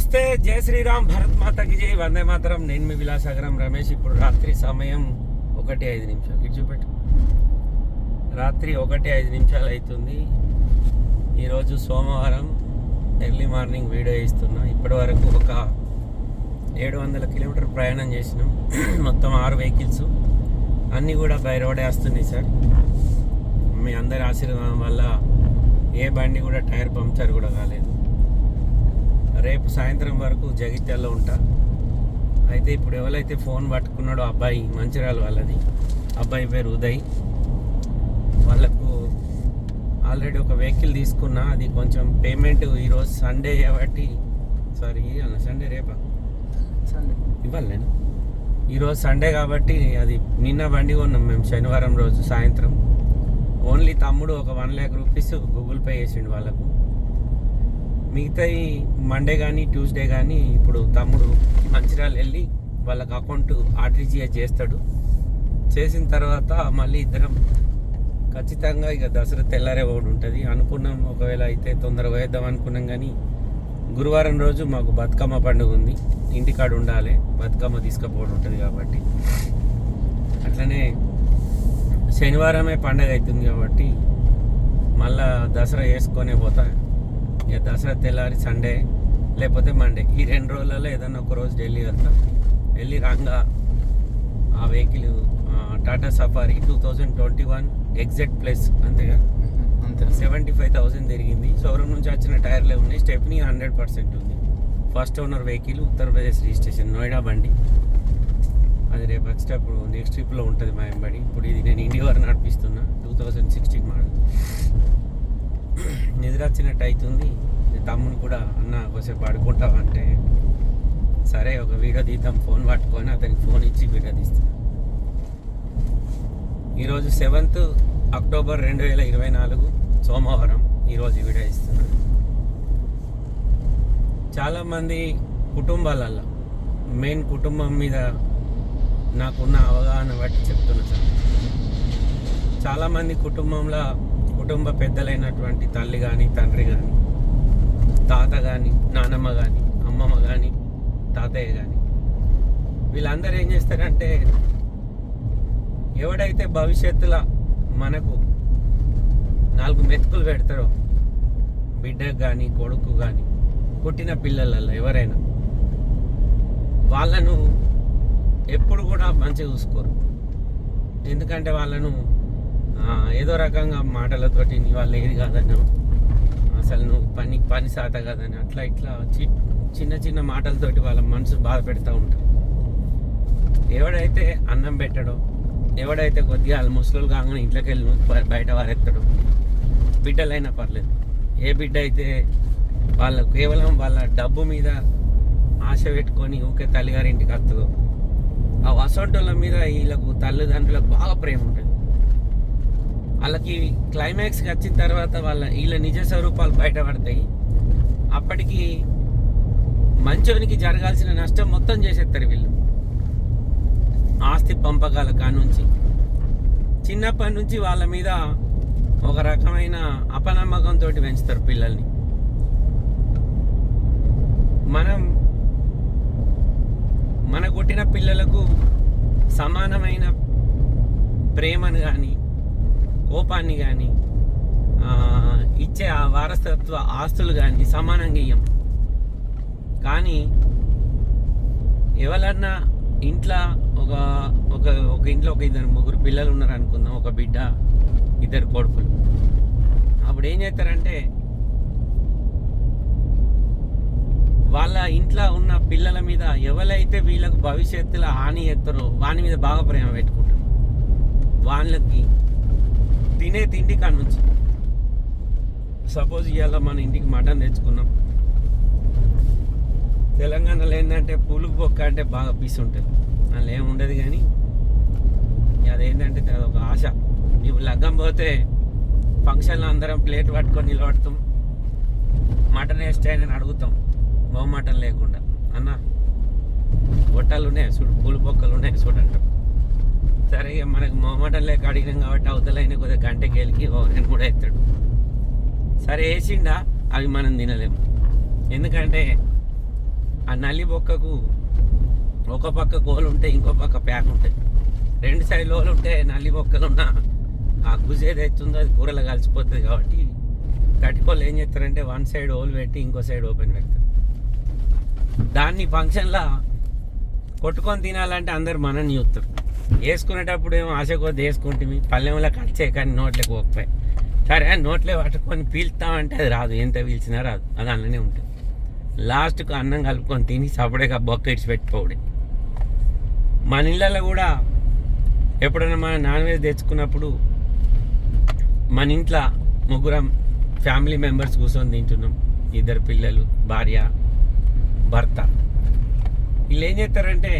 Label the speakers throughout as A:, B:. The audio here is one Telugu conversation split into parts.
A: నమస్తే జై శ్రీరామ్ భరత్ మాతకి జై వందే మాతరం. నేను మీ విలాసాగరం రమేష్. ఇప్పుడు రాత్రి సమయం ఒకటి ఐదు నిమిషాలు. ఇటు చూపెట్టు. రాత్రి ఒకటి ఐదు నిమిషాలు అవుతుంది. ఈరోజు సోమవారం ఎర్లీ మార్నింగ్ వీడియో ఇస్తున్నా. ఇప్పటి వరకు ఒక ఏడు వందల కిలోమీటర్ ప్రయాణం చేసినాం. మొత్తం ఆరు వెహికల్స్. అన్నీ కూడా బై రోడే వస్తున్నాయి సార్. మీ అందరి ఆశీర్వాదం వల్ల ఏ బండి కూడా టైర్ పంక్చర్ కూడా కాలేదు. రేపు సాయంత్రం వరకు జగిత్యాల్లో ఉంటా. అయితే ఇప్పుడు ఎవరైతే ఫోన్ పట్టుకున్నాడో అబ్బాయి మంచిర్యాల వాళ్ళది. అబ్బాయి పేరు ఉదయ్. వాళ్ళకు ఆల్రెడీ ఒక వెహికల్ తీసుకున్నా అది కొంచెం పేమెంట్ ఈరోజు సండే కాబట్టి సారీ అన్న సండే రేపా? ఇవ్వాలి నేను ఈరోజు సండే కాబట్టి అది నిన్న బండి కొన్నాం మేము శనివారం రోజు సాయంత్రం. ఓన్లీ తమ్ముడు ఒక one lakh rupees Google Pay చేసిండు వాళ్ళకు. మిగతా మండే కానీ ట్యూస్డే కానీ ఇప్పుడు తమ్ముడు మంచిర్యాల వెళ్ళి వాళ్ళకి అకౌంట్ ఆర్టీజీఎస్ చేస్తాడు. చేసిన తర్వాత మళ్ళీ ఇద్దరం ఖచ్చితంగా ఇక దసరా తెల్లారే ఒకటి ఉంటుంది. అనుకున్నాం ఒకవేళ అయితే తొందరగా వేద్దాం అనుకున్నాం కానీ గురువారం రోజు మాకు బతుకమ్మ పండుగ ఉంది. ఇంటికాడ ఉండాలి. బతుకమ్మ తీసుకుపోవడం ఉంటుంది కాబట్టి. అట్లనే శనివారమే పండగ అవుతుంది కాబట్టి మళ్ళా దసరా వేసుకొనే పోతా. ఇక దసరా తెల్లారి సండే లేకపోతే మండే. ఈ రెండు రోజులలో ఏదన్నా ఒక రోజు ఢిల్లీ వెళ్తా. వెళ్ళి రాగా ఆ vehicle Tata Safari two thousand twenty one exact plus అంతేగా?
B: అంతే.
A: సెవెంటీ ఫైవ్ థౌసండ్ తిరిగింది. షోరూమ్ నుంచి వచ్చిన టైర్లే ఉన్నాయి. స్టెప్నీ హండ్రెడ్ పర్సెంట్ ఉంది. First owner vehicle Uttar Pradesh registration Noida బండి. అది రేపు వచ్చేటప్పుడు నెక్స్ట్ ట్రిప్లో ఉంటుంది మా ఎంబడి. ఇప్పుడు ఇది నేను Endeavour నడిపిస్తున్నా. Two thousand sixteen model. నిద్ర వచ్చినట్టు అవుతుంది తమ్ముని కూడా అన్న కొద్దిసేపు పడుకుంటావా అంటే సరే ఒక వీడియో తీద్దాం ఫోన్ పట్టుకొని అతనికి ఫోన్ ఇచ్చి వీడియో తీస్తాను ఈరోజు సెవెంత్ అక్టోబర్ రెండు వేల ఇరవై నాలుగు సోమవారం ఈరోజు ఈ వీడియో ఇస్తున్నాను చాలామంది కుటుంబాలల్లో మెయిన్ కుటుంబం మీద నాకున్న అవగాహన బట్టి చెప్తున్నా సార్ చాలామంది కుటుంబంలో కుటుంబ పెద్దలైనటువంటి తల్లి కానీ తండ్రి కానీ తాత కానీ నానమ్మ కానీ అమ్మమ్మ కానీ తాతయ్య కానీ వీళ్ళందరూ ఏం చేస్తారంటే ఎవడైతే భవిష్యత్తులో మనకు నాలుగు మెతుకులు పెడతారో బిడ్డకు కానీ కొడుకు కానీ పుట్టిన పిల్లలలో ఎవరైనా వాళ్ళను ఎప్పుడు కూడా మంచిగా చూసుకోరు. ఎందుకంటే వాళ్ళను ఏదో రకంగా మాటలతోటి నీ వాళ్ళు ఏది కాదని అసలు నువ్వు పని పని సాత కాదని అట్లా ఇట్లా చి- చిన్న చిన్న మాటలతోటి వాళ్ళ మనసు బాధ పెడతా ఉంటారు ఎవడైతే అన్నం పెట్టడో ఎవడైతే కొద్దిగా వాళ్ళు ముసలు కాగానే ఇంట్లోకి వెళ్ళి నువ్వు బయట వారెత్తడు బిడ్డలైనా పర్లేదు. ఏ బిడ్డ అయితే వాళ్ళ కేవలం వాళ్ళ డబ్బు మీద ఆశ పెట్టుకొని ఊకే తల్లిగారింటికి వస్తుందో ఆ వసంటోళ్ళ మీద వీళ్ళకు తల్లిదండ్రులకు బాగా ప్రేమ ఉంటుంది. వాళ్ళకి క్లైమాక్స్కి వచ్చిన తర్వాత వాళ్ళ వీళ్ళ నిజ స్వరూపాలు బయటపడతాయి. అప్పటికి మంచోనికి జరగాల్సిన నష్టం మొత్తం చేసేస్తారు వీళ్ళు. ఆస్తి పంపకాల కానుంచి. చిన్నప్పటి నుంచి వాళ్ళ మీద ఒక రకమైన అపనమ్మకంతో పెంచుతారు పిల్లల్ని. మనం మన కొట్టిన పిల్లలకు సమానమైన ప్రేమను కానీ కోపాన్ని కానీ ఇచ్చే ఆ వారసత్వ ఆస్తులు కానీ సమానంగా ఇయ్యం. కానీ ఎవరన్నా ఇంట్లో ఒక ఒక ఒక ఇంట్లో ఒక ఇద్దరు ముగ్గురు పిల్లలు ఉన్నారు అనుకుందాం ఒక బిడ్డ ఇద్దరు కొడుకులు. అప్పుడు ఏం చేస్తారంటే వాళ్ళ ఇంట్లో ఉన్న పిల్లల మీద ఎవరైతే వీళ్ళకు భవిష్యత్తులో హాని చేస్తారో వాని మీద బాగా ప్రేమ పెట్టుకుంటారు. వాళ్ళకి తినే తిండి కాడ నుంచి సపోజ్ ఇవాళ మన ఇంటికి మటన్ తెచ్చుకున్నాం. తెలంగాణలో ఏంటంటే పులుపు పొక్క అంటే బాగా పీస్ ఉంటుంది. అందులో ఏముండదు కానీ అదేంటంటే అది ఒక ఆశ. ఇప్పుడు లగ్గం పోతే ఫంక్షన్లో అందరం ప్లేట్ పట్టుకొని నిలబడతాం. మటన్ వేస్తే అని అడుగుతాం. బహు మటన్ లేకుండా. అన్న గొట్టాలు ఉన్నాయి చూడు పూలు పొక్కలు ఉన్నాయి చూడంటాం. సరే మనకు మటన్ లేక అడిగినాం కాబట్టి అవతలైన కొద్దిగా గంటకి వెళ్ళి ఓ కూడా ఎత్తాడు. సరే వేసిండా? అవి మనం తినలేము. ఎందుకంటే ఆ నల్లి బొక్కకు ఒక పక్క గోలు ఉంటే ఇంకో పక్క ప్యాక్ ఉంటుంది. రెండు సైడ్ లోలు ఉంటే నల్లి బొక్కలు ఉన్న ఆ గుజ్ ఏదైతుందో అది కూరలో కలిసిపోతుంది కాబట్టి కట్టుకోళ్ళు ఏం చేస్తారంటే వన్ సైడ్ హోల్ పెట్టి ఇంకో సైడ్ ఓపెన్ పెడతారు. దాన్ని ఫంక్షన్లో కొట్టుకొని తినాలంటే అందరు మనని చూస్తారు. వేసుకునేటప్పుడు ఏమో ఆశ కొద్ది వేసుకుంటుంది పల్లెంలో కచ్చే కానీ నోట్లోకి పోకపోయి. సరే నోట్లో పట్టుకొని పీల్తామంటే అది రాదు. ఎంత పీల్చినా రాదు. అది అన్ననే ఉంటుంది. లాస్ట్కు అన్నం కలుపుకొని తిని సపరేట్గా బొక్క ఇడిచి పెట్టుకోవడే మన ఇళ్ళల్లో కూడా ఎప్పుడైనా మన నాన్ వెజ్ తెచ్చుకున్నప్పుడు మన ఇంట్లో ముగ్గురం ఫ్యామిలీ మెంబర్స్ కూర్చొని తింటున్నాం. ఇద్దరు పిల్లలు భార్య భర్త. వీళ్ళు ఏం చేస్తారంటే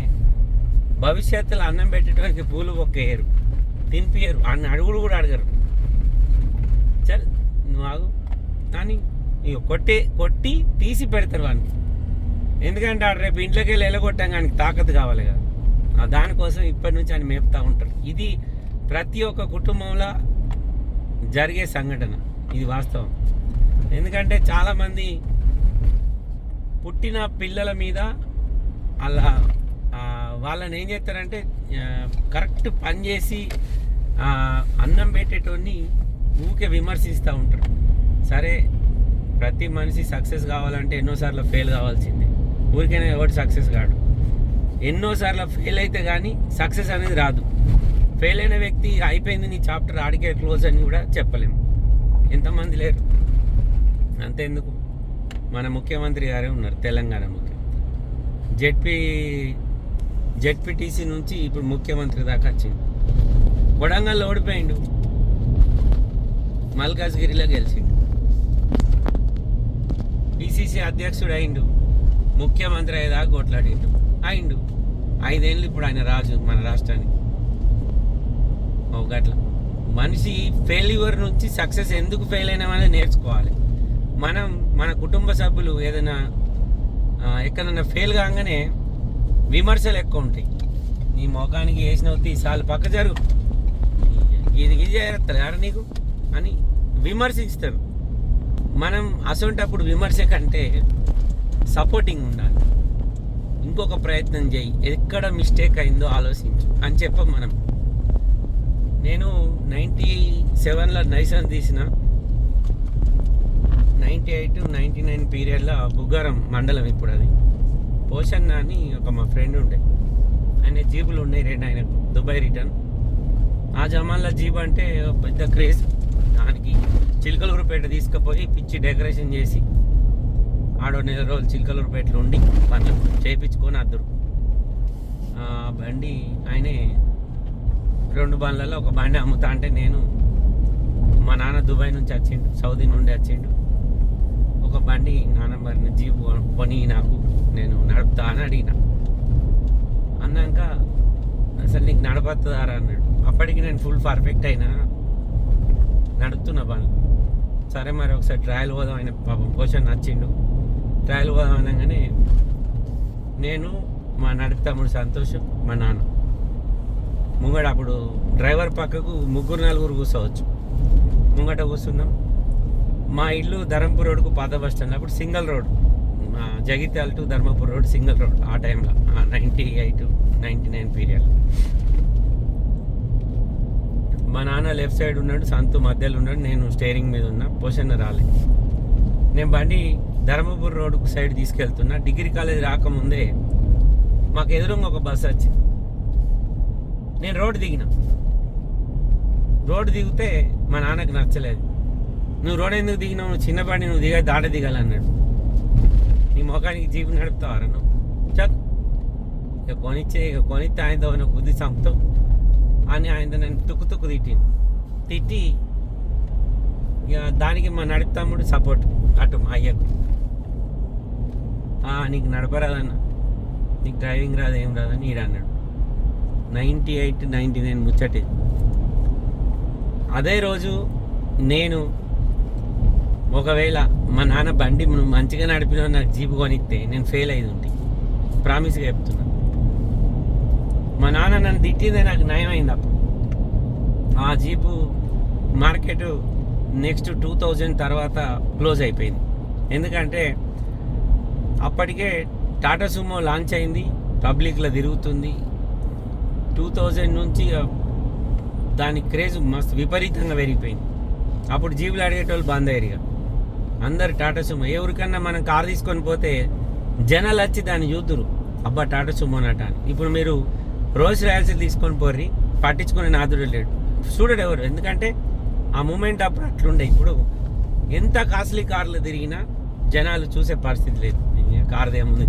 A: భవిష్యత్తులో అన్నం పెట్టడానికి పూలు ఒక్కేయరు తినిపియరు అన్న అడుగుడు కూడా అడగరు. చల్ నువ్వు ఆగు. కానీ ఇక కొట్టే కొట్టి తీసి పెడతారు వానికి ఎందుకంటే ఆడు రేపు ఇంట్లోకి వెళ్ళి వెళ్ళగొట్టాం కానీ తాకత్ కావాలి కదా. దానికోసం ఇప్పటి నుంచి ఆయన మేపుతూ ఉంటారు. ఇది ప్రతి ఒక్క కుటుంబంలో జరిగే సంఘటన. ఇది వాస్తవం. ఎందుకంటే చాలామంది పుట్టిన పిల్లల మీద అలా వాళ్ళని ఏం చేస్తారంటే కరెక్ట్ పని చేసి అన్నం పెట్టేటోడిని ఊకే విమర్శిస్తూ ఉంటారు. సరే ప్రతి మనిషి సక్సెస్ కావాలంటే ఎన్నోసార్లు ఫెయిల్ కావాల్సిందే. ఊరికైనా ఎవరు సక్సెస్ కాడు. ఎన్నోసార్లు ఫెయిల్ అయితే కానీ సక్సెస్ అనేది రాదు. ఫెయిల్ అయిన వ్యక్తి అయిపోయింది నీ చాప్టర్ ఆడికే క్లోజ్ అని కూడా చెప్పలేము. ఎంతమంది లేరు. అంతేందుకు? మన ముఖ్యమంత్రి గారే ఉన్నారు తెలంగాణ ముఖ్యమంత్రి. జెడ్పీ జెడ్పీటీసీ నుంచి ఇప్పుడు ముఖ్యమంత్రి దాకా వచ్చింది. కొడంగల్లో ఓడిపోయిండు. మల్కాజ్గిరిలో గెలిచిండు. పిసిసి అధ్యక్షుడు అయిండు. ముఖ్యమంత్రి అయ్యేదా కొట్లాడిండు. అయిండు. ఐదేళ్ళు ఇప్పుడు ఆయన రాజు మన రాష్ట్రానికి. ఒకట్ల మనిషి ఫెయిల్యూర్ నుంచి సక్సెస్ ఎందుకు ఫెయిల్ అయినామనేది నేర్చుకోవాలి. మనం మన కుటుంబ సభ్యులు ఏదైనా ఎక్కడన్నా ఎక్కడైనా ఫెయిల్ కాగానే విమర్శలు ఎక్కువ ఉంటాయి. నీ ముఖానికి వేసిన తీసాలు పక్క జరుగు. ఇది ఇది చేస్తారు ఎవరు నీకు? అని విమర్శిస్తారు మనం అసొంటప్పుడు విమర్శ కంటే సపోర్టింగ్ ఉండాలి. ఇంకొక ప్రయత్నం చేయి. ఎక్కడ మిస్టేక్ అయిందో ఆలోచించు. అని చెప్పం మనం. నేను నైంటీ సెవెన్లో నైసన్ తీసిన నైంటీ ఎయిట్ నైంటీ నైన్ పీరియడ్లో బుగ్గారం మండలం ఇప్పుడు అది పోషన్న అని ఒక మా ఫ్రెండ్ ఉండే. ఆయన జీబులు ఉన్నాయి రెండు ఆయనకు దుబాయ్ రిటర్న్. ఆ జమాన్లో జీబ్ అంటే పెద్ద క్రేజ్. దానికి చిలకలూరుపేట తీసుకుపోయి పిచ్చి డెకరేషన్ చేసి ఆడో నెల రోజులు చిలకలూరుపేటలో ఉండి పనులు చేయించుకొని అద్దరు ఆ బండి ఆయనే రెండు బండ్లలో ఒక బండి అమ్ముతా అంటే నేను మా నాన్న దుబాయ్ నుంచి వచ్చిండు సౌదీ నుండి వచ్చిండు. ఒక బండి నాన్న మరి కొని నాకు నేను నడుపుతా అని అడిగిన. అన్నాక అసలు నీకు నడపస్తుందారా అన్నాడు. అప్పటికి నేను ఫుల్ పర్ఫెక్ట్ అయినా నడుపుతున్న బండ్లు సరే మరి ఒకసారి ట్రయల్ పోదాం ఆయన పాపం పోషన్ నచ్చిండు. ట్రయల్ పోదాం అనగానే నేను మా నడుపు తమ్ముడు సంతోష్ మా నాన్న. ముంగట అప్పుడు డ్రైవర్ పక్కకు ముగ్గురు నలుగురు కూర్చోవచ్చు. ముంగట కూర్చున్నాం. మా ఇల్లు ధర్మపూర్ రోడ్కు పాత బస్ స్టాండ్ అప్పుడు సింగిల్ రోడ్. మా Jagtial to Dharmapur road single road ఆ టైంలో ninety eight ninety nine period మా నాన్న లెఫ్ట్ సైడ్ ఉన్నాడు సంతు మధ్యలో ఉన్నాడు నేను స్టేరింగ్ మీద ఉన్నా పొజిషన్ రాలే. నేను బండి ధర్మపూర్ రోడ్కు సైడ్ తీసుకెళ్తున్నా డిగ్రీ కాలేజ్ రాకముందే మాకు ఎదురుగా ఒక బస్సు వచ్చింది. నేను రోడ్డు దిగిన. రోడ్డు దిగితే మా నాన్నకు నచ్చలేదు. నువ్వు రోడ్ ఎందుకు దిగినావు నువ్వు చిన్నపాటి నువ్వు దిగా దాట దిగాలన్నాడు. నీ ముఖానికి జీపు నడుపుతావారా నువ్వు? చక్. ఇక కొనిచ్చే ఇక కొనిస్తే ఆయనతో నాకు బుద్ధి చంపుతావు అని ఆయనతో నేను తుక్కు తుక్కు తిట్టింది తిట్టి ఇక దానికి మా నడుపుతాముడు సపోర్ట్ అటు మా అయ్యకు. నీకు నడపరాదన్న. నీకు డ్రైవింగ్ రాదు ఏం రాదని ఈడు అన్నాడు. నైంటీ ఎయిట్ నైంటీ నైన్ ముచ్చటి. అదే రోజు నేను ఒకవేళ మా నాన్న బండి మంచిగా నడిపిన నాకు జీపు కొనిస్తే నేను ఫెయిల్ అయ్యి ఉంటే. ప్రామిస్గా చెప్తున్నా. మా నాన్న నన్ను తిట్టిందే నాకు నయమైంది అప్పుడు. ఆ jeep market next two thousand తర్వాత క్లోజ్ అయిపోయింది. ఎందుకంటే అప్పటికే టాటా సుమో లాంచ్ అయింది పబ్లిక్లో తిరుగుతుంది. టూ థౌజండ్ నుంచి దాని క్రేజ్ మస్తు విపరీతంగా పెరిగిపోయింది. అప్పుడు జీబులు అడిగేటోళ్ళు బంద్ అయ్యారు ఇక. అందరు టాటా సుమో. ఎవరికన్నా మనం కార్ తీసుకొని పోతే జనాలు వచ్చి దాన్ని చూద్దురు. అబ్బా టాటా సుమో నట అని. ఇప్పుడు మీరు రోజ్ రాయల్స్ తీసుకొని పోర్రి పట్టించుకునే నాదుడు లేడు. చూడడు ఎవరు? ఎందుకంటే ఆ మూమెంట్ అప్పుడు అట్లుండే. ఇప్పుడు ఎంత కాస్ట్లీ కార్లు తిరిగినా జనాలు చూసే పరిస్థితి లేదు. కారు ఏముంది?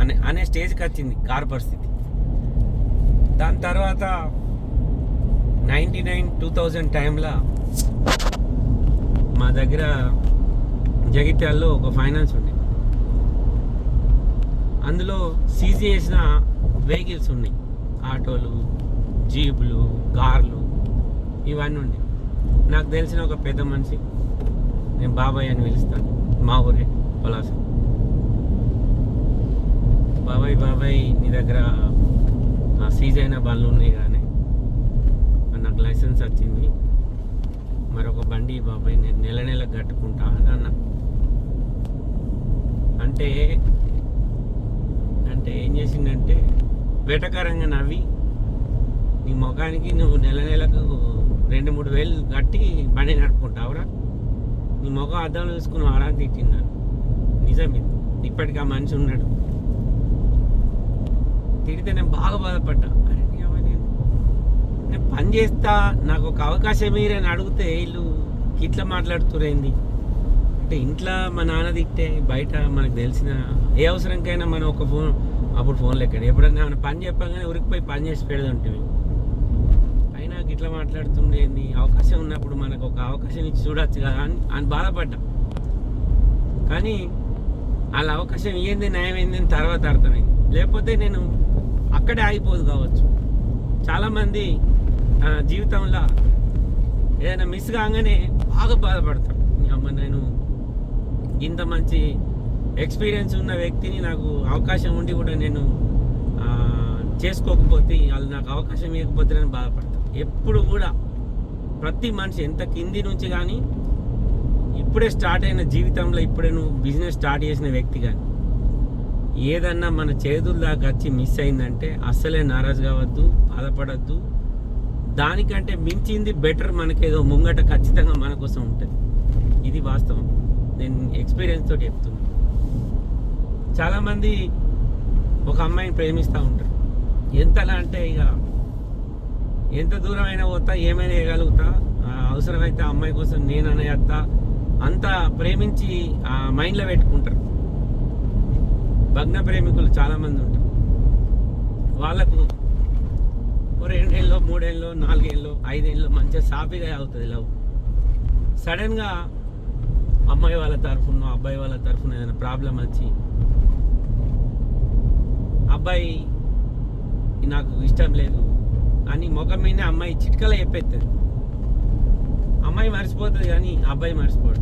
A: అనే అనే స్టేజ్కి వచ్చింది కార్ పరిస్థితి. దాని తర్వాత నైంటీ నైన్ టూ థౌజండ్ టైంలో మా దగ్గర జగిత్యాల్లో ఒక ఫైనాన్స్ ఉండే అందులో సీజ్ చేసిన వెహికల్స్ ఉన్నాయి. ఆటోలు జీపులు కార్లు ఇవన్నీ ఉన్నాయి. నాకు తెలిసిన ఒక పెద్ద మనిషి నేను బాబాయ్ అని పిలుస్తాను. మా ఊరే పలాస. బాబాయ్ బాబాయ్ నీ దగ్గర సీజ్ అయిన బండ్లు ఉన్నాయి కానీ నాకు లైసెన్స్ వచ్చింది. మరొక బండి బాబాయ్ నేను నెల నెల కట్టుకుంటా అని అన్న. అంటే అంటే ఏం చేసిందంటే వేటకారంగా నవ్వి నీ ముఖానికి నువ్వు నెల నెలకు రెండు మూడు వేలు కట్టి బండి నడుపుకుంటావురా? నీ ముఖం అద్దంలో చూసుకుని ఆరా తిట్టిన్నాను నిజం ఇది ఇప్పటికీ ఆ మనిషి ఉన్నాడు. తిడితే నేను బాగా బాధపడ్డా. అరే నేను నేను పని చేస్తా నాకు ఒక అవకాశం మీరని అడిగితే వీళ్ళు ఇట్లా మాట్లాడుతురేంది అంటే ఇంట్లో మా నాన్న తిట్టే బయట మనకు తెలిసిన ఏ అవసరంకైనా మనం ఒక ఫోన్ అప్పుడు ఫోన్ లెక్క ఎప్పుడన్నా ఏమైనా పని చెప్పగానే ఉరికిపోయి పని చేసి పెడుతుంటే అయినా ఇట్లా మాట్లాడుతుండే అవకాశం ఉన్నప్పుడు మనకు ఒక అవకాశం ఇచ్చి చూడొచ్చు కదా అని అని బాధపడ్డా. కానీ వాళ్ళ అవకాశం ఏంది న్యాయమైంది అని తర్వాత అర్థమైంది. లేకపోతే నేను అక్కడే ఆగిపోదు కావచ్చు. చాలామంది జీవితంలో ఏదైనా మిస్ కాగానే బాగా బాధపడతారు. అమ్మ నేను ఇంత మంచి ఎక్స్పీరియన్స్ ఉన్న వ్యక్తిని నాకు అవకాశం ఉండి కూడా నేను చేసుకోకపోతే వాళ్ళు నాకు అవకాశం ఇవ్వకపోతే నేను బాధపడతాను ఎప్పుడు కూడా ప్రతి మనిషి ఎంత కింది నుంచి కానీ ఇప్పుడే స్టార్ట్ అయిన జీవితంలో ఇప్పుడే నువ్వు బిజినెస్ స్టార్ట్ చేసిన వ్యక్తి కానీ ఏదన్నా మన చేతుల దాకా వచ్చి మిస్ అయిందంటే అస్సలే నారాజు కావద్దు బాధపడద్దు. దానికంటే మించింది బెటర్ మనకేదో ముంగట ఖచ్చితంగా మన కోసం ఉంటుంది. ఇది వాస్తవం. నేను ఎక్స్పీరియన్స్ తోటి చెప్తున్నా. చాలామంది ఒక అమ్మాయిని ప్రేమిస్తూ ఉంటారు. ఎంతలా అంటే ఇక ఎంత దూరం అయినా పోతా ఏమైనా వేయగలుగుతా ఆ, అవసరమైతే ఆ అమ్మాయి కోసం నేననే అత్త అంత ప్రేమించి ఆ మైండ్లో పెట్టుకుంటారు. భగ్న ప్రేమికులు చాలామంది ఉంటారు. వాళ్ళకు ఓ రెండేళ్ళు మూడేళ్ళు నాలుగేళ్ళు ఐదేళ్ళు మంచిగా సాఫీగా అవుతుంది లవ్. సడన్గా అమ్మాయి వాళ్ళ తరఫున అబ్బాయి వాళ్ళ తరఫున ఏదైనా ప్రాబ్లం వచ్చి అబ్బాయి నాకు ఇష్టం లేదు అని ముఖం మీద అమ్మాయి చిట్కలో చెప్పేస్తుంది అమ్మాయి మర్చిపోతుంది కానీ అబ్బాయి మర్చిపోడు.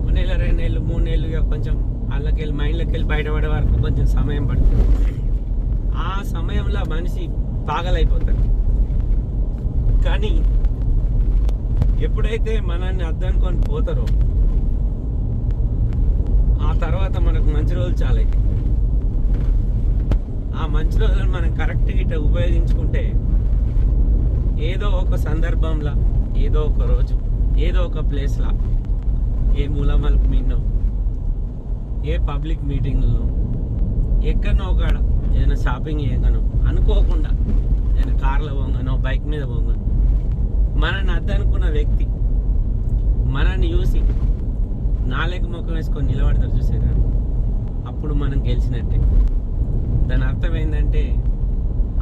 A: ఒక నెల రెండు నెలలు మూడు నెలలు ఇక కొంచెం వాళ్ళకెళ్ళి మైండ్లోకి వెళ్ళి బయటపడే వరకు కొంచెం సమయం పడుతుంది. ఆ సమయంలో మనిషి పాగలైపోతాడు. కానీ ఎప్పుడైతే మనల్ని అర్థం అనుకొని పోతారో ఆ తర్వాత మనకు మంచి రోజులు చాలా. ఆ మంచి రోజులను మనం కరెక్ట్గా ఇట్లా ఉపయోగించుకుంటే ఏదో ఒక సందర్భంలో ఏదో ఒక రోజు ఏదో ఒక ప్లేస్లో ఏ మూలమలుపు మిన్నో ఏ పబ్లిక్ మీటింగ్లో ఎక్కడనో ఒక ఏదైనా షాపింగ్ చేయగానో అనుకోకుండా ఏదైనా కార్లో పోగానో బైక్ మీద పోగాను మనల్ని అద్దనుకున్న వ్యక్తి మనల్ని చూసి నాలుగు ముఖం వేసుకొని నిలబడతారు చూసారా? అప్పుడు మనం గెలిచినట్టే. దాని అర్థం ఏంటంటే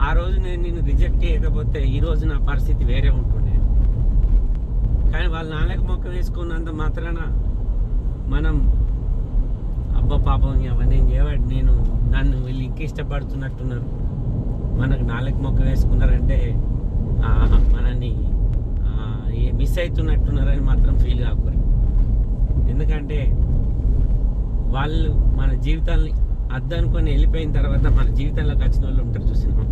A: ఆ రోజు నేను నిన్ను రిజెక్ట్ చేయకపోతే ఈ రోజు నా పరిస్థితి వేరే ఉంటుండే. కానీ వాళ్ళు నాలుగు మొక్క వేసుకున్నంత మాత్రాన మనం అబ్బా పాపం అవన్నీ ఏం చేయవాడు నేను నన్ను వీళ్ళు ఇంక ఇష్టపడుతున్నట్టున్నారు. మనకు నాలుగు మొక్క వేసుకున్నారంటే ఆ, మనల్ని మిస్ అవుతున్నట్టున్నారని మాత్రం ఫీల్ కాకూడదు ఎందుకంటే వాళ్ళు మన జీవితాన్ని అద్దనుకొని వెళ్ళిపోయిన తర్వాత మన జీవితంలోకి వచ్చిన వాళ్ళు ఉంటారు చూసినాం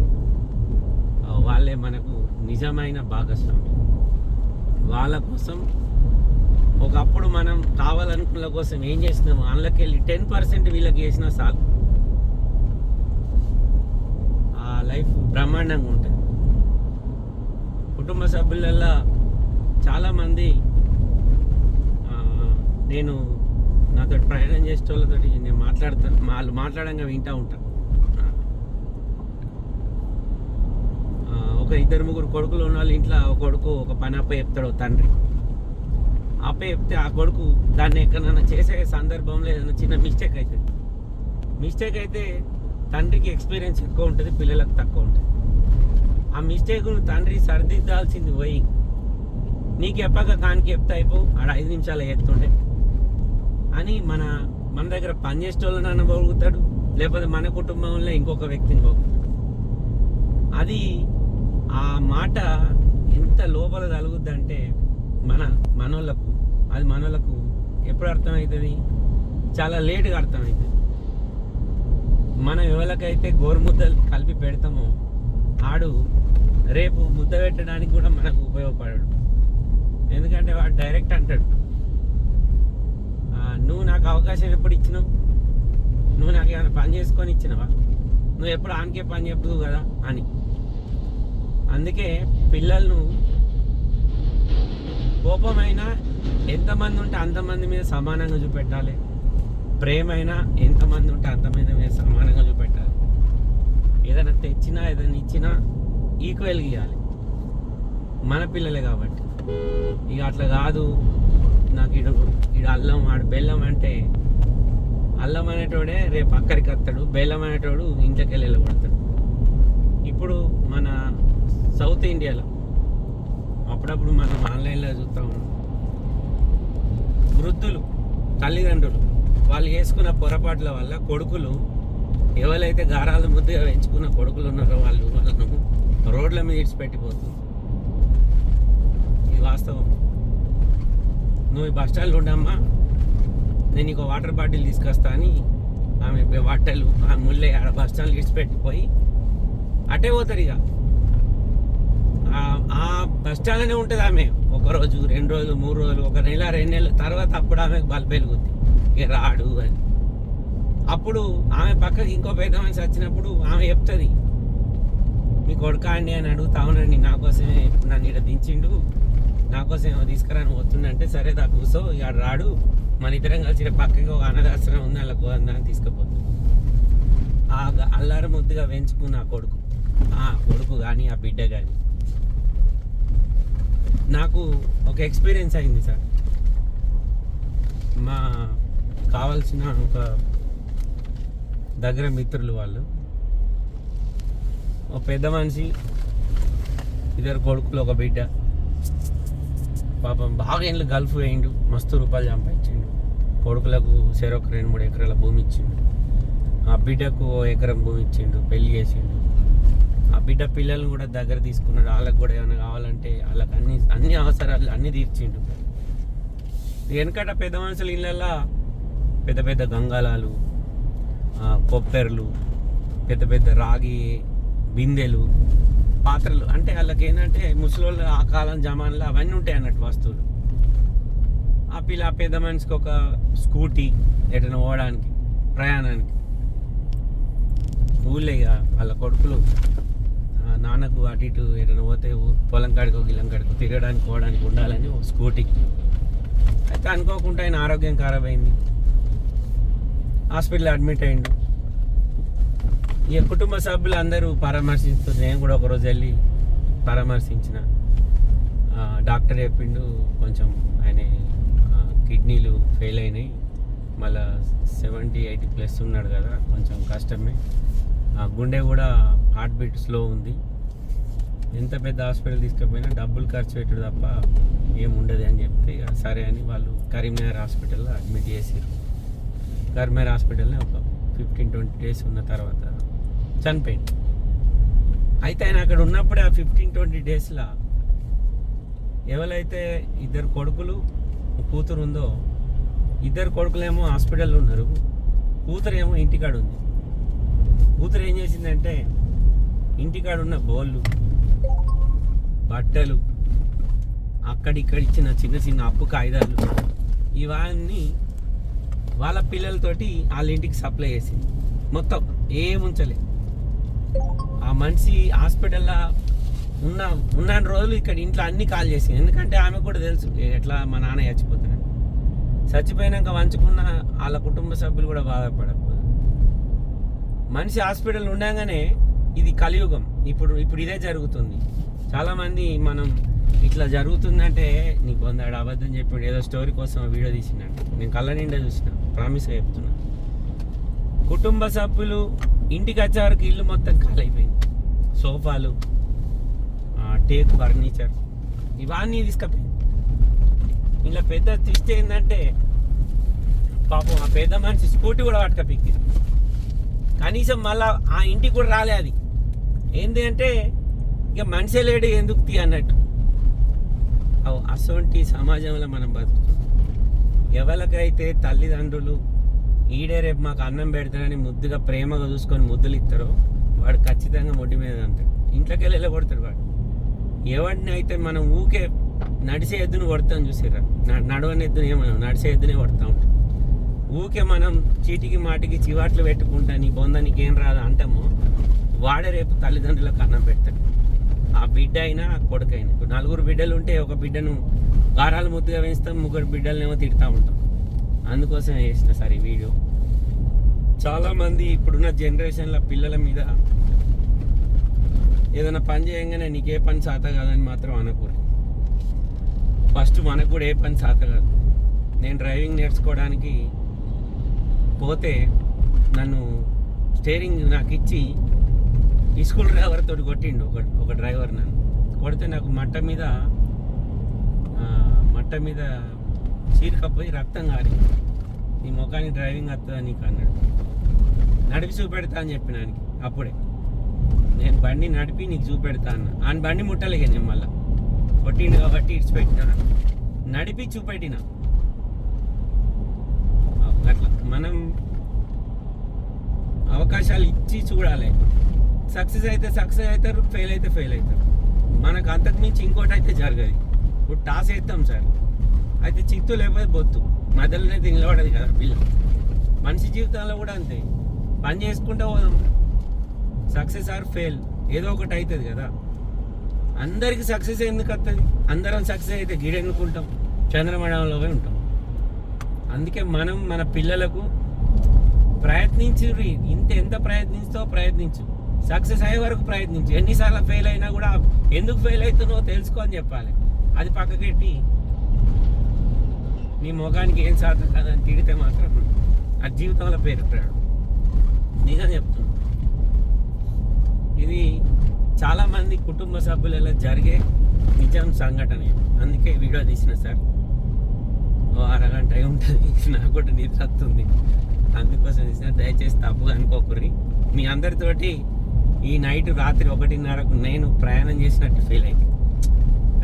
A: వాళ్ళే మనకు నిజమైన భాగస్వామి వాళ్ళ కోసం ఒకప్పుడు మనం కావాలనుకున్న కోసం ఏం చేసినాము అందులోకి వెళ్ళి టెన్ పర్సెంట్ వీళ్ళకి చేసినా చాలు. లైఫ్ బ్రహ్మాండంగా ఉంటుంది. కుటుంబ సభ్యులల్లో చాలామంది నేను నాతో ప్రయాణం చేసే వాళ్ళతోటి నేను మాట్లాడతాను వాళ్ళు మాట్లాడంగా వింటూ ఉంటాను ఒక ఇద్దరు ముగ్గురు కొడుకులు ఉన్న వాళ్ళ ఇంట్లో ఒక కొడుకు ఒక పని అప్ప చెప్తాడు తండ్రి. అప్ప చెప్తే ఆ కొడుకు దాన్ని ఎక్కడైనా చేసే సందర్భంలో ఏదైనా చిన్న మిస్టేక్ అవుతుంది మిస్టేక్ అయితే తండ్రికి ఎక్స్పీరియన్స్ ఎక్కువ ఉంటుంది పిల్లలకు తక్కువ ఉంటుంది. ఆ మిస్టేక్ను తండ్రి సరిదిద్దాల్సింది పోయి నీకు చెప్పాక కానికి చెప్తే అయిపో ఆడ ఐదు నిమిషాలు ఎత్తుండే అని మన మన దగ్గర పనిచేసే వాళ్ళని పోగొడతాడు లేకపోతే మన కుటుంబంలో ఇంకొక వ్యక్తిని పోగొడతాడు అది ఆ మాట ఎంత లోపల తలుగుద్దంటే మన మనోళ్ళకు అది మనోళ్ళకు ఎప్పుడు అర్థమవుతుంది? చాలా లేటుగా అర్థమవుతుంది. మనం ఎవరికైతే గోరుముద్దలు కలిపి పెడతామో ఆడు రేపు ముద్ద పెట్టడానికి కూడా మనకు ఉపయోగపడడు. ఎందుకంటే వాడు డైరెక్ట్ అంటాడు నాకు అవకాశం ఎప్పుడు ఇచ్చినావు? నువ్వు నాకు ఏమైనా పని చేసుకొని ఇచ్చినావా? నువ్వు ఎప్పుడు ఆనికే పని చెప్పదు కదా అని. అందుకే పిల్లలను కోపమైనా ఎంతమంది ఉంటే అంతమంది మీద సమానంగా చూపెట్టాలి. ప్రేమైనా ఎంతమంది ఉంటే అంతమంది మీద సమానంగా చూపెట్టాలి. ఏదైనా తెచ్చినా ఏదైనా ఇచ్చినా ఈక్వల్గా ఇవ్వాలి మన పిల్లలే కాబట్టి. ఇక అట్లా కాదు. నాకు ఇడు ఇడు అల్లం ఆడు బెల్లం అంటే అల్లం అనేటోడే రేపు అక్కడికి వస్తాడు బెల్లం అనేటోడు ఇంట్లోకి వెళ్ళి వెళ్ళబడతాడు ఇప్పుడు మన సౌత్ ఇండియాలో అప్పుడప్పుడు మనం ఆన్లైన్లో చూస్తూ ఉన్నాం. వృద్ధులు తల్లిదండ్రులు వాళ్ళు చేసుకున్న పొరపాట్ల వల్ల కొడుకులు ఎవరైతే గారాలు ముద్దుగా పెంచుకున్న కొడుకులు ఉన్నారో వాళ్ళు వాళ్ళను రోడ్ల మీద ఇడిచిపెట్టిపోతుంది ఇది వాస్తవం. నువ్వు బస్ స్టాండ్లో ఉండమ్మా నేను నీకు వాటర్ బాటిల్ తీసుకొస్తా అని ఆమె బట్టలు ఆ ముళ్ళే ఆడ బస్ స్టాండ్ ఇడిచిపెట్టిపోయి అటే పోతారు ఇక. ఆ- బస్ స్టాండ్లోనే ఉంటుంది ఆమె. ఒక రోజు రెండు రోజులు మూడు రోజులు ఒక నెల రెండు నెలల తర్వాత అప్పుడు ఆమెకు బల్బు వెలుగుద్ది. ఇక రాడు అని. అప్పుడు ఆమె పక్కకి ఇంకో పెద్ద మనిషి వచ్చినప్పుడు ఆమె చెప్తుంది మీ కొడుకా అండి అని అడుగుతా అవునండి నా కోసమే నన్ను ఇక్కడ దించిండు. నా కోసం ఏమో తీసుకురాని వస్తుందంటే సరే దా కూసో ఇక రాడు. మన ఇద్దరం కలిసి పక్కకి ఒక అనాథాశ్రమం ఉంది అలా గోందని తీసుకుపోతుంది ఆ గ- ముద్దుగా పెంచుకున్న ఆ కొడుకు. ఆ కొడుకు కానీ ఆ బిడ్డ కానీ నాకు ఒక ఎక్స్పీరియన్స్ అయింది సార్. మా కావాల్సిన ఒక దగ్గర మిత్రులు వాళ్ళు. ఒక పెద్ద మనిషి ఇద్దరు కొడుకులు ఒక బిడ్డ. పాపం బాగా ఇండ్లు గల్ఫ్ వేయిండు మస్తు రూపాయలు సంపాదించిండు. కొడుకులకు సేరొక రెండు మూడు ఎకరాల భూమి ఇచ్చిండు. ఆ బిడ్డకు ఓ ఎకరం భూమి ఇచ్చిండు పెళ్ళి చేసిండు. ఆ బిడ్డ పిల్లల్ని కూడా దగ్గర తీసుకున్నాడు. వాళ్ళకి కూడా ఏమైనా కావాలంటే వాళ్ళకి అన్ని అన్ని అవసరాలు అన్నీ తీర్చిండు. వెనకట పెద్ద మనుషుల ఇళ్ళల్లో పెద్ద పెద్ద గంగాలాలు కొబ్బెర్లు పెద్ద పెద్ద రాగి బిందెలు పాత్రలు. అంటే వాళ్ళకి ఏంటంటే ముసలోళ్ళు ఆ కాలం జమాన్లో అవన్నీ ఉంటాయి అన్నట్టు వస్తువులు. ఆ పిల్ల ఆ పెద్ద మనిషికి ఒక స్కూటీ ఎటైనా పోవడానికి ప్రయాణానికి. ఊళ్ళే ఇక వాళ్ళ కొడుకులు నాన్నకు అటు ఇటు ఎటైనా పోతే పొలం కాడికో గిల్లం కాడికో తిరగడానికి పోవడానికి ఉండాలని ఒక స్కూటీ. అయితే అనుకోకుండా ఆయన ఆరోగ్యం ఖరాబ్ అయింది. హాస్పిటల్ అడ్మిట్ అయ్యిండు ఇక కుటుంబ సభ్యులు అందరూ పరామర్శిస్తారు నేను కూడా ఒకరోజు వెళ్ళి పరామర్శించిన డాక్టర్ చెప్పిండు కొంచెం ఆయన కిడ్నీలు ఫెయిల్ అయినాయి. మళ్ళా సెవెంటీ ఎయిటీ ప్లస్ ఉన్నాడు కదా కొంచెం కష్టమే. ఆ, గుండె కూడా హార్ట్ బీట్ స్లో ఉంది. ఎంత పెద్ద హాస్పిటల్ తీసుకుపోయినా డబ్బులు ఖర్చు పెట్టడు తప్ప ఏముండదు అని చెప్తే ఇక సరే అని వాళ్ళు కరీంనగర్ హాస్పిటల్లో అడ్మిట్ చేసారు కరీంనగర్ హాస్పిటల్లో ఒక ఫిఫ్టీన్ ట్వంటీ డేస్ ఉన్న తర్వాత చనిపోయింది అయితే ఆయన అక్కడ ఉన్నప్పుడే ఆ ఫిఫ్టీన్ ట్వంటీ డేస్లో ఎవరైతే ఇద్దరు కొడుకులు కూతురు ఉందో ఇద్దరు కొడుకులేమో హాస్పిటల్లో ఉన్నారు. కూతురు ఏమో ఇంటికాడ ఉంది కూతురు ఏం చేసిందంటే ఇంటికాడ ఉన్న బోళ్ళు బట్టలు అక్కడిక్కడ ఇచ్చిన చిన్న చిన్న అప్పు కాగితాలు ఇవన్నీ వాళ్ళ పిల్లలతోటి వాళ్ళ ఇంటికి సప్లై చేసింది. మొత్తం ఏముంచలే. మనిషి హాస్పిటల్లో ఉన్న ఉన్న రోజులు ఇక్కడ ఇంట్లో అన్ని కాల్ చేసింది ఎందుకంటే ఆమె కూడా తెలుసు ఎట్లా మా నాన్న చచ్చిపోతున్నాడు. చచ్చిపోయినాక వంచుకున్న వాళ్ళ కుటుంబ సభ్యులు కూడా బాధపడకపోదు. మనిషి హాస్పిటల్ ఉండగానే ఇది కలియుగం. ఇప్పుడు ఇప్పుడు ఇదే జరుగుతుంది. చాలామంది మనం ఇట్లా జరుగుతుందంటే నీకు వందాడు అబద్ధం చెప్పాడు ఏదో స్టోరీ కోసం వీడియో తీసినాడు నేను కళ్ళ నిండా చూసిన ప్రామిస్గా చెప్తున్నా. కుటుంబ సభ్యులు ఇంటికి వచ్చేవరకు ఇల్లు మొత్తం ఖాళీ అయిపోయింది సోఫాలు టేక్ ఫర్నిచర్ ఇవన్నీ తీసుకపోయింది. ఇలా పెద్ద ట్విస్ట్ ఏంటంటే పాపం ఆ పెద్ద మనిషి స్కూటీ కూడా పట్టుకపోయింది. కనీసం మళ్ళా ఆ ఇంటికి కూడా రాలే అది. ఏంటి అంటే ఇక మనిషే లేడు ఎందుకు తీ అన్నట్టు. అవు అసొంటి సమాజంలో మనం బతుకుతాం ఎవరికైతే తల్లిదండ్రులు ఈడే రేపు మాకు అన్నం పెడతారని ముద్దుగా ప్రేమగా చూసుకొని ముద్దులు ఇస్తారో. వాడు ఖచ్చితంగా మొడ్డి మీద అంటాడు ఇంట్లోకి వెళ్ళి వెళ్ళగొడతాడు వాడు. ఎవడిని అయితే మనం ఊకే నడిచే ఎద్దును కొడతాం చూసారా న- నడవని ఎద్దునే మనం నడిచే ఎద్దునే కొడతా ఉంటాం. ఊకే మనం చీటికి మాటికి చివాట్లు పెట్టుకుంటా నీ బొంద నీకేం రాదు అంటామో వాడే రేపు తల్లిదండ్రులకు అన్నం పెడతాడు. ఆ బిడ్డ అయినా ఆ కొడుకైనా. నలుగురు బిడ్డలు ఉంటే ఒక బిడ్డను గారాలు ముద్దుగా వేస్తాం ముగ్గురు బిడ్డలనేమో తిడతా ఉంటాం. అందుకోసం చేసిన సార్ ఈ వీడియో. చాలామంది ఇప్పుడున్న జనరేషన్ల పిల్లల మీద ఏదైనా పని చేయంగానే నీకే పని సాత కాదని మాత్రం అనకూడదు. ఫస్ట్ మనకు కూడా ఏ పని సాత కాదు. నేను డ్రైవింగ్ నేర్చుకోవడానికి పోతే నన్ను స్టేరింగ్ నాకు ఇచ్చి స్కూల్ డ్రైవర్ తోటి కొట్టిండు ఒక ఒక డ్రైవర్ నన్ను. కొడితే నాకు మట్ట మీద మట్ట మీద చీరకపోయి రక్తం కారి నీ ముఖానికి డ్రైవింగ్ వస్తుందా నీకు అన్నాడు. నడిపి చూపెడతా అని చెప్పినానికి అప్పుడే. నేను బండి నడిపి నీకు చూపెడతా అన్న. ఆయన బండి ముట్టలేక నేను మళ్ళా. కొట్టిండు కాబట్టి ఇడిచిపెట్టిన. నడిపి చూపెట్టిన. అట్లా మనం అవకాశాలు ఇచ్చి చూడాలి. సక్సెస్ అయితే సక్సెస్ అవుతారు ఫెయిల్ అయితే ఫెయిల్ అవుతారు. మనకు అంతకు మించి ఇంకోటి అయితే జరగదు. ఇప్పుడు టాస్ వేస్తాం సార్. అయితే చిత్తు లేకపోతే బొత్తు. మధ్యలోనే నిలబడదు కదా పిల్ల. మనిషి జీవితంలో కూడా అంతే. పని చేసుకుంటూ పోదాం. Success or fail. ఏదో ఒకటి అవుతుంది కదా. అందరికి సక్సెస్ ఎందుకు వస్తుంది అందరం సక్సెస్ అయితే గిడెన్నుకుంటాం. చంద్రమండలంలో పోయి ఉంటాం. అందుకే మనం మన పిల్లలకు ప్రయత్నించు ఇంత ఎంత ప్రయత్నించుతో ప్రయత్నించు. సక్సెస్ అయ్యే వరకు ప్రయత్నించు. ఎన్నిసార్లు ఫెయిల్ అయినా కూడా ఎందుకు ఫెయిల్ అవుతున్నావో తెలుసుకో అని చెప్పాలి. అది పక్కకెట్టి నీ ముఖానికి ఏం సాధన కాదని తిడితే మాత్రం ఆ జీవితంలో పేరుతాడు నిజం చెప్తున్నా. ఇది చాలామంది కుటుంబ సభ్యులలో జరిగే నిజం సంఘటన. అందుకే వీడియో తీసిన సార్. ఓ అరగంట అయి ఉంటుంది. నాకు కూడా నిద్ర వస్తుంది. అందుకోసం తీసిన. దయచేసి తప్పుగా అనుకోకుర్రి. మీ అందరితోటి ఈ నైట్ రాత్రి ఒకటిన్నరకు నేను ప్రయాణం చేసినట్టు ఫీల్ అయింది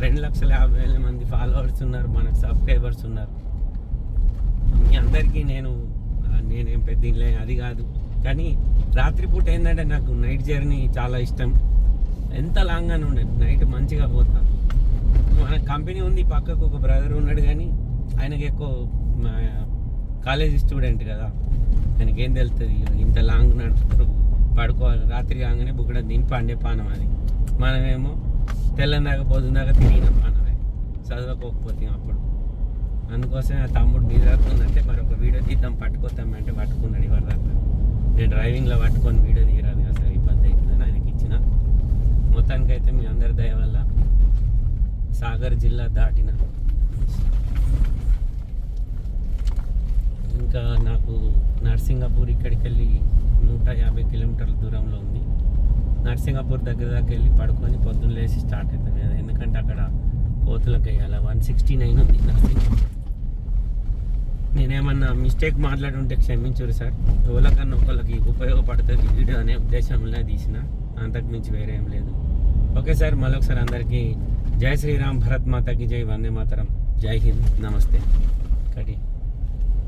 A: రెండు లక్షల యాభై వేల మంది ఫాలోవర్స్ ఉన్నారు. మనకు సబ్స్క్రైబర్స్ ఉన్నారు. మీ అందరికీ నేను నేనేం పెద్ద ఇల్లే అది కాదు. కానీ రాత్రిపూట ఏంటంటే నాకు నైట్ జర్నీ చాలా ఇష్టం. ఎంత లాంగ్ అని ఉండేది. నైట్ మంచిగా పోతా. మన కంపెనీ ఉంది పక్కకు ఒక బ్రదర్ ఉన్నాడు కానీ ఆయనకి ఎక్కువ మా కాలేజీ స్టూడెంట్ కదా. ఆయనకి ఏం తెలుస్తుంది? ఇంత లాంగ్ నడుపుతారు పడుకోవాలి. రాత్రి కాగానే బుక్కడ దీని పండే పానం అది. మనమేమో తెల్లందాక పొద్దుందాక తిరిగిన పానమే. చదవకపోతే అప్పుడు. అందుకోసమే ఆ తమ్ముడు నిద్రతుందంటే మరి ఒక వీడియో తీద్దాం పట్టుకోతామంటే పట్టుకున్నాడు ఇవాళ దాకా? నేను డ్రైవింగ్లో పట్టుకొని వీడియో తీయరాదు కదా సార్ ఇబ్బంది అవుతుందని ఆయనకి ఇచ్చిన. మొత్తానికైతే మీ అందరి దయ వల్ల సాగర్ జిల్లా దాటిన. ఇంకా నాకు నర్సింగాపూర్ ఇక్కడికి వెళ్ళి నూట యాభై కిలోమీటర్ల దూరంలో ఉంది. నర్సింగాపూర్ దగ్గర దాకా వెళ్ళి పడుకొని పొద్దున్న లేచి స్టార్ట్ అవుతాను కదా ఎందుకంటే అక్కడ కోతులకు వేయాలి వన్ సిక్స్టీ నైన్ ఉంది. నర్సింగ్ నేనేమన్నా మిస్టేక్ మాట్లాడుంటే క్షమించురు సార్. ఎవరికన్నా ఒకళ్ళకి ఉపయోగపడుతుంది వీడియో అనే ఉద్దేశంలో తీసిన. అంతకు మించి వేరే ఏం లేదు. ఓకే సార్ మరొకసారి అందరికీ జై శ్రీరామ్ భరత్ మాతాకి జై వందే మాతరం. జై హింద్ నమస్తే. కటి.